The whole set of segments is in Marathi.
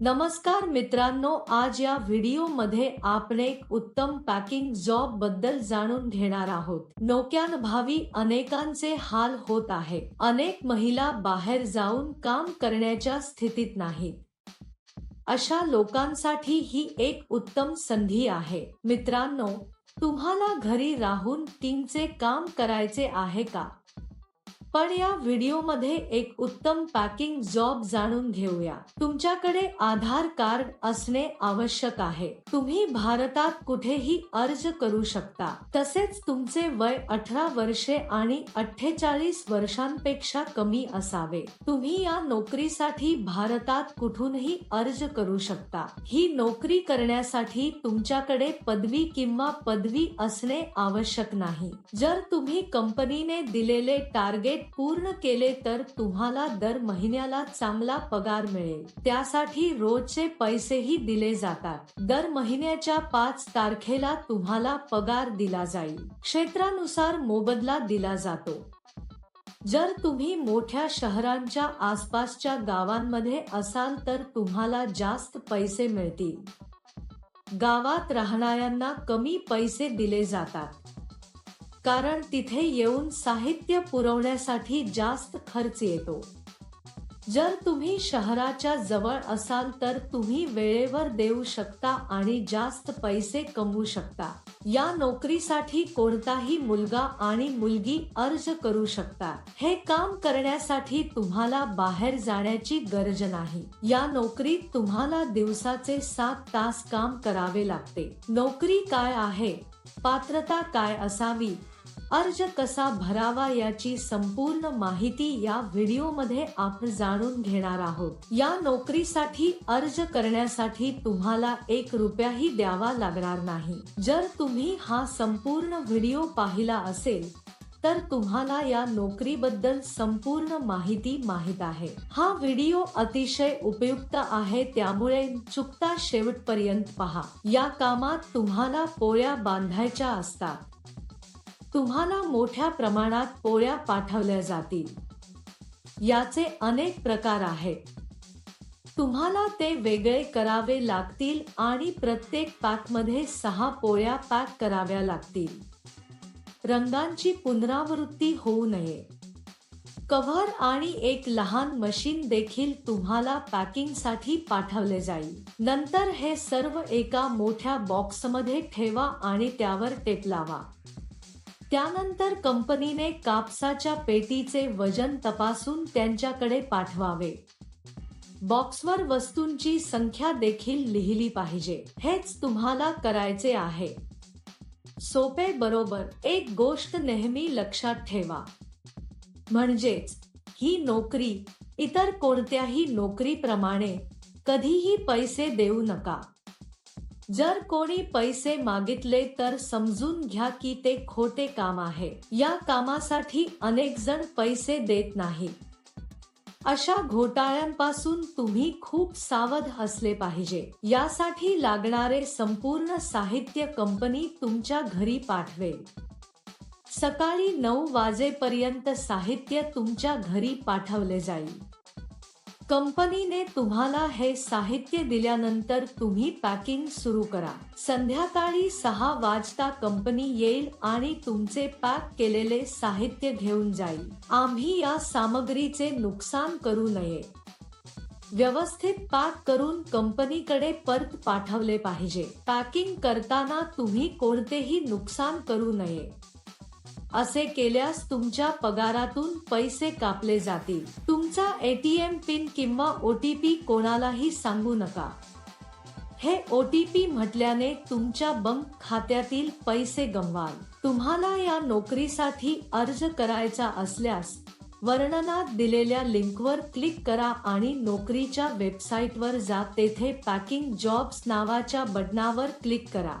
नमस्कार मित्रांनो आज या व्हिडिओमध्ये आपण एक उत्तम पॅकिंग जॉबबद्दल जाणून घेणार आहोत. नोक्यानभावी अनेकांचे हाल होत आहे. अनेक महिला बाहेर जाऊन काम करण्याच्या स्थितीत नाहीत. अशा लोकांसाठी ही एक उत्तम संधी आहे. मित्रांनो तुम्हाला घरी राहून टीमचे काम करायचे आहे का? पण या व्हिडिओमध्ये एक उत्तम पॅकिंग जॉब जाणून घेऊया. तुमच्याकडे आधार कार्ड असणे आवश्यक आहे. तुम्ही भारतात कुठेही अर्ज करू शकता. तसेच तुमचे वय अठरा वर्षे आणि अठ्ठेचाळीस वर्षांपेक्षा कमी असावे. तुम्ही या नोकरीसाठी भारतात कुठूनही अर्ज करू शकता. ही नोकरी करण्यासाठी तुमच्याकडे पदवी किंवा पदवी असणे आवश्यक नाही. जर तुम्ही कंपनीने दिलेले टार्गेट पूर्ण केले तर तुम्हाला दर महिन्याला चांगला पगार मिळेल. त्यासाठी रोजचे पैसेही दिले जातात. दर महिन्याच्या पाच तारखेला तुम्हाला पगार दिला जाईल. क्षेत्रानुसार मोबदला दिला जातो. जर तुम्ही मोठ्या शहरांच्या आसपासच्या गावांमध्ये असाल तर तुम्हाला जास्त पैसे मिळतील. गावात राहणाऱ्यांना कमी पैसे दिले जातात. कारण तिथे येऊन साहित्य पुरवण्यासाठी जास्त खर्च येतो. जर तुम्ही शहराच्या जवळ असाल तर तुम्ही वेळेवर देऊ शकता आणि जास्त पैसे कमवू शकता. या नोकरीसाठी कोणताही मुलगा आणि मुलगी अर्ज करू शकता. हे काम करण्यासाठी तुम्हाला बाहेर जाण्याची गरज नाही. या नोकरीत तुम्हाला दिवसाचे सात तास काम करावे लागते. नोकरी काय आहे? पात्रता काय असावी? अर्ज कसा भरावा याची संपूर्ण माहिती या व्हिडिओमध्ये आपण जाणून घेणार आहोत. या नोकरीसाठी अर्ज करण्यासाठी तुम्हाला एक रुपयाही द्यावा लागणार नाही. जर तुम्ही हा संपूर्ण व्हिडिओ पाहिला असेल तर तुम्हाला या नोकरीबद्दल संपूर्ण माहिती माहीत आहे. हा व्हिडिओ अतिशय उपयुक्त आहे त्यामुळे चुकता शेवटपर्यंत पहा. या कामात तुम्हाला पोळ्या बांधायच्या असतात. तुम्हाला मोठ्या प्रमाणात पोळ्या पाठवल्या जातील. याचे अनेक प्रकार आहेत. तुम्हाला ते वेगळे करावे लागतील आणि प्रत्येक पॅकमध्ये सहा पोळ्या पॅक कराव्या लागतील. रंगांची पुनरावृत्ती होऊ नये. कव्हर आणि एक लहान मशीन देखील तुम्हाला पॅकिंगसाठी पाठवले जाईल. नंतर हे सर्व एका मोठ्या बॉक्समध्ये ठेवा आणि त्यावर टेप लावा. त्यानंतर कंपनीने कापसाच्या पेटीचे वजन तपासून त्यांच्याकडे पाठवावे. बॉक्सवर वस्तूंची संख्या देखील लिहिली पाहिजे. हेच तुम्हाला करायचे आहे. सोपे बरोबर एक गोष्ट नेहमी लक्षात ठेवा. म्हणजेच ही नोकरी इतर कोणत्याही नोकरीप्रमाणे कधीही पैसे देऊ नका. जर कोणी पैसे मागितले तर समजून घ्या की ते खोटे काम आहे. या कामासाठी अनेक जण पैसे देत नाही. अशा घोटाळ्यांपासून तुम्ही खूप सावध असले पाहिजे. यासाठी लागणारे संपूर्ण साहित्य कंपनी तुमच्या घरी पाठवेल. सकाळी नऊ वाजेपर्यंत साहित्य तुमच्या घरी पाठवले जाईल. कंपनीने तुम्हाला हे साहित्य दिल्यानंतर तुम्ही पॅकिंग सुरू करा. संध्याकाळी सहा वाजता कंपनी येईल आणि तुमचे पॅक केलेले साहित्य घेऊन जाईल. आम्ही या सामग्रीचे नुकसान करू नये. व्यवस्थित पॅक करून कंपनीकडे परत पाठवले पाहिजे. पॅकिंग करताना तुम्ही कोणतेही नुकसान करू नये. असे केल्यास तुमच्या पगारातून पैसे कापले जातील. तुमचा एटीएम पिन किंवा ओटीपी कोणालाही सांगू नका. हे ओटीपी म्हटल्याने तुमच्या बँक खात्यातील पैसे गमवाल. तुम्हाला या नोकरीसाठी अर्ज करायचा असल्यास वर्णनात दिलेल्या लिंकवर क्लिक करा आणि नोकरीच्या वेबसाईटवर जा. तेथे पॅकिंग जॉब्स नावाच्या बटनावर क्लिक करा.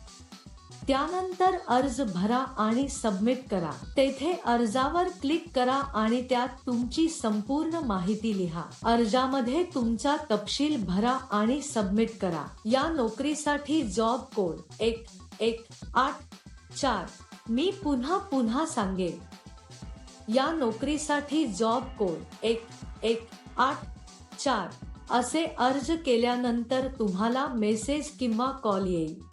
त्यानंतर अर्ज भरा आणि सबमिट करा. तेथे अर्जावर क्लिक करा आणि त्यात तुमची संपूर्ण माहिती लिहा. अर्जामध्ये तुमचा तपशील भरा आणि सबमिट करा. या नोकरीसाठी जॉब कोड एक एक आठ चार. मी पुन्हा पुन्हा सांगेन. या नोकरीसाठी जॉब कोड एक एक आठ चार असे अर्ज केल्यानंतर तुम्हाला मेसेज किंवा कॉल येईल.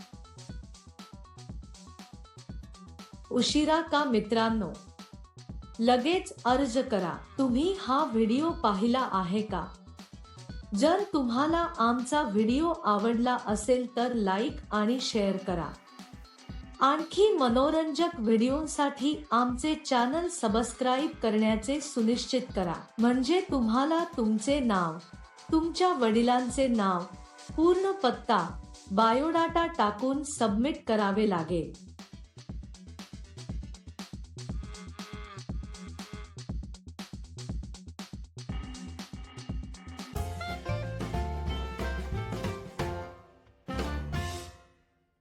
उशिरा का मित्रांनो? लगेच अर्ज करा. तुम्ही हा व्हिडिओ पाहिला आहे का? जर तुम्हाला आमचा व्हिडिओ आवडला असेल तर लाईक आणि शेअर करा. आणखी मनोरंजक व्हिडिओसाठी आमचे चॅनल सबस्क्राईब करण्याचे सुनिश्चित करा. म्हणजे तुम्हाला तुमचे नाव तुमच्या वडिलांचे नाव पूर्ण पत्ता बायोडाटा टाकून सबमिट करावे लागेल.